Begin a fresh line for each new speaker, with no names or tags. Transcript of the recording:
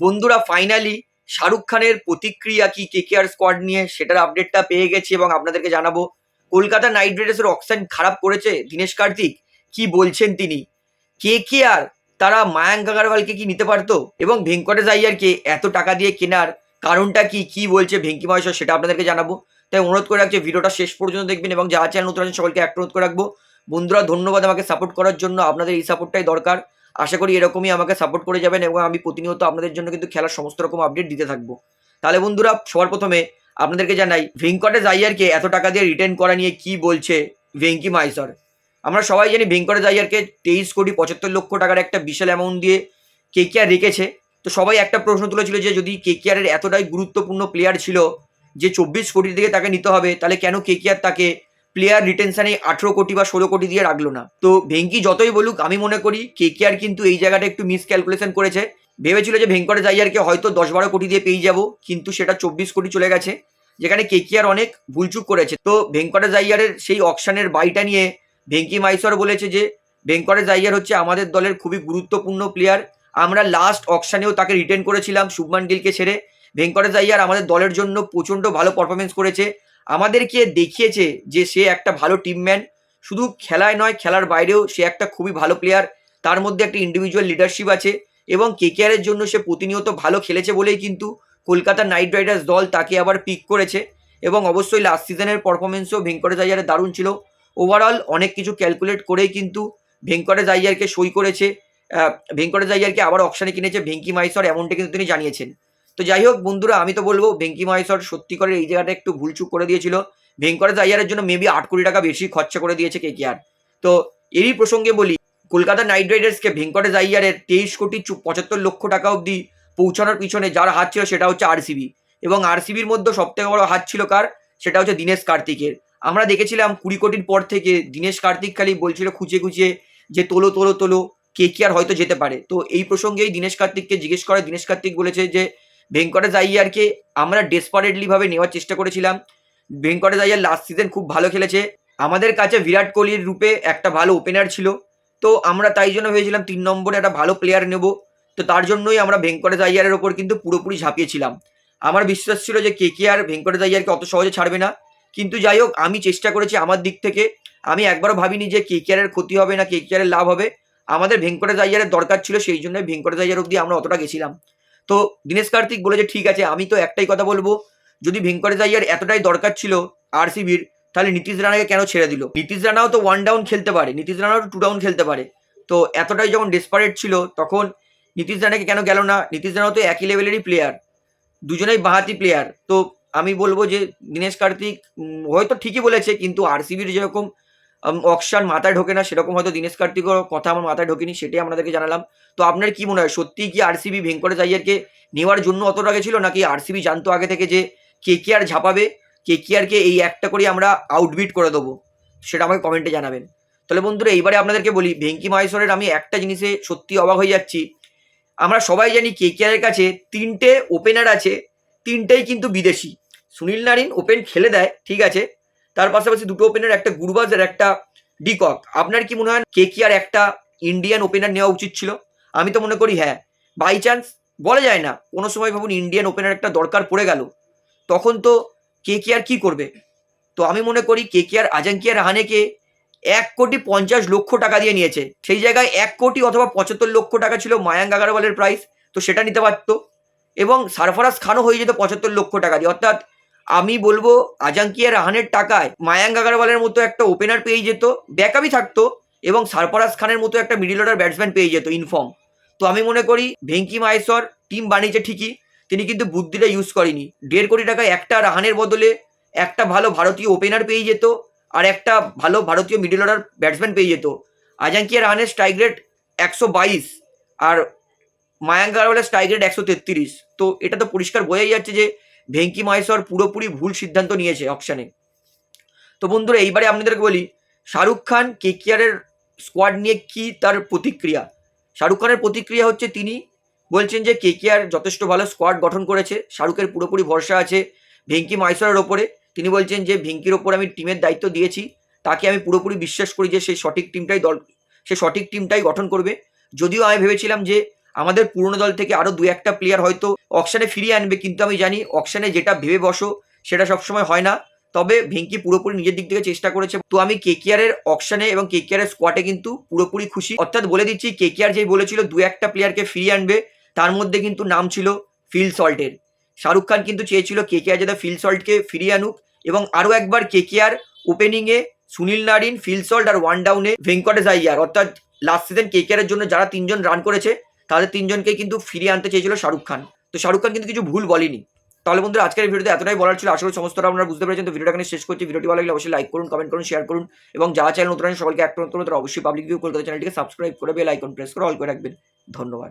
বন্ধুরা ফাইনালি শাহরুখ খানের প্রতিক্রিয়া কি কে কেআর স্কোয়াড নিয়ে সেটার আপডেটটা পেয়ে গেছি এবং আপনাদেরকে জানাব। কলকাতা নাইট রাইডার্সের অকশন খারাপ করেছে দীনেশ কার্তিক। কি বলছেন তিনি? কে কে আর তারা মায়াঙ্ক আগারওয়ালকে কি নিতে পারতো? এবং ভেঙ্কটেশ আইয়ারকে এত টাকা দিয়ে কেনার কারণটা কি? কি বলছে ভেঙ্কি মহেশ্বর সেটা আপনাদেরকে জানাব। তাই অনুরোধ করে রাখছি, ভিডিওটা শেষ পর্যন্ত দেখবেন এবং যা চ্যানেল নতুন আছেন সকলকে একটা অনুরোধ করে রাখব। বন্ধুরা, ধন্যবাদ আমাকে সাপোর্ট করার জন্য। আপনাদের এই সাপোর্টটাই দরকার। আশা করি এরকমই আমাকে সাপোর্ট করে যাবেন এবং আমি প্রতিনিয়ত আপনাদের জন্য কিন্তু খেলার সমস্ত রকম আপডেট দিতে থাকব। তাহলে বন্ধুরা, সবার প্রথমে আপনাদেরকে জানাই, ভেঙ্কটেশ আইয়ারকে এত টাকা দিয়ে রিটার্ন করা নিয়ে কি বলছে ভেঙ্কি মাইসর? আমরা সবাই জানি ভেঙ্কটেশ আইয়ারকে তেইশ কোটি পঁচাত্তর লক্ষ টাকার একটা বিশাল অ্যামাউন্ট দিয়ে কে কেআর রেখেছে। তো সবাই একটা প্রশ্ন তুলেছিল যে যদি কে কেআরের এতটাই গুরুত্বপূর্ণ প্লেয়ার ছিল যে চব্বিশ কোটি দিকে তাকে নিতে হবে, তাহলে কেন কে কেআর তাকে প্লেয়ার রিটেনশনে আঠেরো কোটি বা ষোলো কোটি দিয়ে রাখল না। তো ভেঙ্কি যতই বলুক, আমি মনে করি কে কে আর কিন্তু এই জায়গাটা একটু মিস ক্যালকুলেশন করেছে। ভেবেছিল যে ভেঙ্কটেশ আইয়ারকে হয়তো দশ বারো কোটি দিয়ে পেয়ে যাব, কিন্তু সেটা চব্বিশ কোটি চলে গেছে, যেখানে কে কে আর অনেক ভুলচুক করেছে। তো ভেঙ্কটেশ আইয়ারের সেই অকশানের বাইটা নিয়ে ভেঙ্কি মাইসর বলেছে যে ভেঙ্কটেশ আইয়ার হচ্ছে আমাদের দলের খুবই গুরুত্বপূর্ণ প্লেয়ার আমরা লাস্ট অকশানেও তাকে রিটেন করেছিলাম, শুভমান গিলকে ছেড়ে। ভেঙ্কটেশ আইয়ার আমাদের দলের জন্য প্রচণ্ড ভালো পারফরমেন্স করেছে। আমাদেরকে দেখিয়েছে যে সে একটা ভালো টিমম্যান শুধু খেলায় নয়, খেলার বাইরেও সে একটা খুবই ভালো প্লেয়ার তার মধ্যে একটা ইন্ডিভিজুয়াল লিডারশিপ আছে এবং কেকেআরের জন্য সে প্রতিনিয়ত ভালো খেলেছে বলেই কিন্তু কলকাতা নাইট রাইডার্স দল তাকে আবার পিক করেছে এবং অবশ্যই লাস্ট সিজনের পারফরমেন্সও ভেঙ্কটেশ আইয়ারের দারুণ ছিল। ওভারঅল অনেক কিছু ক্যালকুলেট করেই কিন্তু ভেঙ্কটেশ আইয়ারকে সই করেছে। ভেঙ্কটেশ আইয়ারকে আবার অকশানে কিনেছে ভেঙ্কি মাইসর এমনটা কিন্তু তিনি জানিয়েছেন। তো যাই হোক বন্ধুরা, আমি তো বলব ভেঙ্কি মহেশ্বর সত্যি করে এই জায়গাটা একটু ভুলচুক করে দিয়েছিল। ভেঙ্কটেশ আইয়ারের জন্য মেবি আট কোটি টাকা বেশি খরচা করে দিয়েছে কে আর তো এরই প্রসঙ্গে বলি, কলকাতা নাইট রাইডার্সকে ভেঙ্কটেশ আইয়ারের তেইশ কোটি পঁচাত্তর লক্ষ টাকা অবধি পৌঁছানোর পিছনে যার হাত ছিল সেটা হচ্ছে আরসিবি এবং আরসিবির মধ্যে সবথেকে বড় হাত ছিল কার? সেটা হচ্ছে দীনেশ কার্তিকের। আমরা দেখেছিলাম কুড়ি কোটির পর থেকে দীনেশ কার্তিক খালি বলছিল খুঁজে খুঁজে যে তোলো তোলো তোলো কে কে আর হয়তো যেতে পারে। তো এই প্রসঙ্গেই দীনেশ কার্তিককে জিজ্ঞেস করে, দীনেশ কার্তিক বলেছে যে ভেঙ্কটেশ আইয়ারকে আমরা ডেসপারেটলি ভাবে নেওয়ার চেষ্টা করেছিলাম। ভেঙ্কটেশ আইয়ার লাস্ট সিজন খুব ভালো খেলেছে। আমাদের কাছে বিরাট কোহলির রূপে একটা ভালো ওপেনার ছিল। তো আমরা তাই জন্য ভেবেছিলাম তিন নম্বরে একটা ভালো প্লেয়ার নেব। তো তার জন্যই আমরা ভেঙ্কটেশ আইয়ারের ওপর কিন্তু পুরোপুরি ঝাঁপিয়েছিলাম। আমার বিশ্বাস ছিল যে কে কে আর ভেঙ্কটেশ আইয়ারকে অত সহজে ছাড়বে না। কিন্তু যাই হোক, আমি চেষ্টা করেছি আমার দিক থেকে। আমি একবারও ভাবিনি যে কে কে আরের ক্ষতি হবে না কে কে আরের লাভ হবে। আমাদের ভেঙ্কটেশ আইয়ারের দরকার ছিল, সেই জন্য ভেঙ্কটেশ আইয়ার অবধি আমরা অতটা গেছিলাম। তো দীনেশ কার্তিক বলে যে ঠিক আছে, আমি তো একটাই কথা বলব। যদি ভেঙ্কটেশ আইয়ার এতটাই দরকার ছিল আরসিবির, তাহলে নীতিশ রানাকে কেন ছেড়ে দিল? নীতিশ রানাও তো ওয়ান ডাউন খেলতে পারে, নীতিশ রানাও টু ডাউন খেলতে পারে। তো এতটাই যখন ডেসপারেট ছিল, তখন নীতিশ রানাকে কেন গেল না? নীতিশ রানাও তো একই লেভেলেরই প্লেয়ার দুজনেই বাহাতি প্লেয়ার তো আমি বলব যে, দীনেশ কার্তিক হয়তো ঠিকই বলেছে, কিন্তু আরসিবির যেরকম অকশান মাথায় ঢোকে না, সেরকম হয়তো দীনেশ কার্তিকের কথা আমার মাথায় ঢোকেনি, সেটাই আপনাদেরকে জানালাম। তো আপনার কি মনে হয় সত্যি কি আরসিবি ভেঙ্কটেশ আইয়ারকে নেওয়ার জন্য অতটা গেছিল নাকি আরসিবি জানতো আগে থেকে যে কে কে আর ঝাঁপাবে, কে কে আরকে এই একটা করে আমরা আউটবিট করে দেবো? সেটা আমাকে কমেন্টে জানাবেন। তাহলে বন্ধুরা, এইবারে আপনাদেরকে বলি, ভেঙ্কি মাহেশ্বরের আমি একটা জিনিসে সত্যি অবাক হয়ে যাচ্ছি। আমরা সবাই জানি কে কে আরের কাছে তিনটে ওপেনার আছে, তিনটেই কিন্তু বিদেশি। সুনীল নারিন ওপেন খেলে দেয়, ঠিক আছে তার পাশাপাশি দুটো ওপেনার একটা গুরবাজ আর একটা ডিকক। আপনার কি মনে হয় কে কি আর একটা ইন্ডিয়ান ওপেনার নেওয়া উচিত ছিল? আমি তো মনে করি হ্যাঁ। বাই চান্স বলা যায় না। কোনো সময় ভাবুন ইন্ডিয়ান ওপেনার একটা দরকার পড়ে গেল। তখন তো কে কে আর কি করবে? তো আমি মনে করি কে কে আর আজাঙ্কিয়া রাহানেকে এক কোটি পঞ্চাশ লক্ষ টাকা দিয়ে নিয়েছে। সেই জায়গায় এক কোটি অথবা পঁচাত্তর লক্ষ টাকা ছিল মায়াঙ্ক আগারওয়ালের প্রাইস তো সেটা নিতে পারতো। এবং সারফরাজ খানও হয়ে যেত পঁচাত্তর লক্ষ টাকা দিয়ে। অর্থাৎ আমি বলব আজাঙ্কিয়া রাহানের টাকায়? মায়াঙ্ক আগারওয়ালের মতো একটা ওপেনার পেয়ে যেত, ব্যাকআপই থাকতো এবং সারফরাজ খানের মতো একটা মিডিল অর্ডার ব্যাটসম্যান পেয়ে যেত ইনফর্ম তো আমি মনে করি, ভেঙ্কি মাহেশ্বর টিম বানিয়েছে ঠিকই, তিনি কিন্তু বুদ্ধিটা ইউজ করেনি। দেড় কোটি টাকায় একটা রাহানের বদলে একটা ভালো ভারতীয় ওপেনার পেয়ে যেত আর একটা ভালো ভারতীয় মিডিল অর্ডার ব্যাটসম্যান পেয়ে যেত। আজাঙ্কিয়া রাহানের স্ট্রাইক রেট একশো বাইশ আর মায়াঙ্ক আগারওয়ালের স্ট্রাইক রেট একশো তেত্রিশ? তো এটা তো পরিষ্কার বোঝাই যাচ্ছে যে ভেঙ্কি মাহেশ্বর পুরোপুরি ভুল সিদ্ধান্ত নিয়েছে অপশানে তো বন্ধুরা, এইবারে আপনাদেরকে বলি, শাহরুখ খান কে কেকিআরের স্কোয়াড নিয়ে কি তার প্রতিক্রিয়া? শাহরুখ খানের প্রতিক্রিয়া হচ্ছে তিনি বলছেন যে কে কেকিআর যথেষ্ট ভালো স্কোয়াড গঠন করেছে, শাহরুখের পুরোপুরি ভরসা আছে ভেঙ্কি মাহেশ্বরের ওপরে। তিনি বলছেন যে ভেঙ্কির ওপর আমি টিমের দায়িত্ব দিয়েছি, তাকে আমি পুরোপুরি বিশ্বাস করি যে সেই সঠিক টিমটাই দল সে সঠিক টিমটাই গঠন করবে। যদিও আমি ভেবেছিলাম যে আমাদের পুরনো দল থেকে আরও দু একটা প্লেয়ার হয়তো অকশানে ফিরিয়ে আনবে, কিন্তু আমি জানি অকশনে যেটা ভেবে বসো, সেটা সবসময় হয় না। তবে ভেঙ্কি পুরোপুরি নিজের দিক থেকে চেষ্টা করেছে। তো আমি কেকিআর এর অকশনে এবং কেকিআর এর স্কোয়াডে কিন্তু পুরোপুরি খুশি। অর্থাৎ বলে দিচ্ছি কেকিআর যেই বলেছিল দু একটা প্লেয়ারকে ফিরিয়ে আনবে, তার মধ্যে কিন্তু নাম ছিল ফিল সল্টের শাহরুখ খান কিন্তু চেয়েছিল কেকেআর যাতে ফিল সল্টকে ফিরিয়ে আনুক এবং আরও একবার কেকেআর ওপেনিংয়ে সুনীল নারিন ফিল সল্ট আর ওয়ান ডাউনে ভেঙ্কটেশ আইয়ার, অর্থাৎ লাস্ট সিজন কেকেআর এর জন্য যারা তিনজন রান করেছে তাদের তিনজনকে কিন্তু ফিরিয়ে আনতে চেয়েছিল শাহরুখ খান। তো শাহরুখ খান কিন্তু কিছু ভুল বলেনি। তাহলে বন্ধুরা, আজকের ভিডিওতে এতটাই বলার ছিল। আসলে সমস্ত আপনারা বুঝতে পেরেছেন। তো ভিডিওটা এখানে শেষ করছি। ভিডিওটি ভালো লাগলে অবশ্যই লাইক করুন কমেন্ট করুন শেয়ার করুন এবং যারা চ্যানেল নতুন সকলকে সকলকে একটা নতুন অবশ্যই পাবলিক ভিউ কলকাতা চ্যানেলটিকে সাবস্ক্রাইব করে বেল আইকন প্রেস করে অল করে রাখবেন। ধন্যবাদ।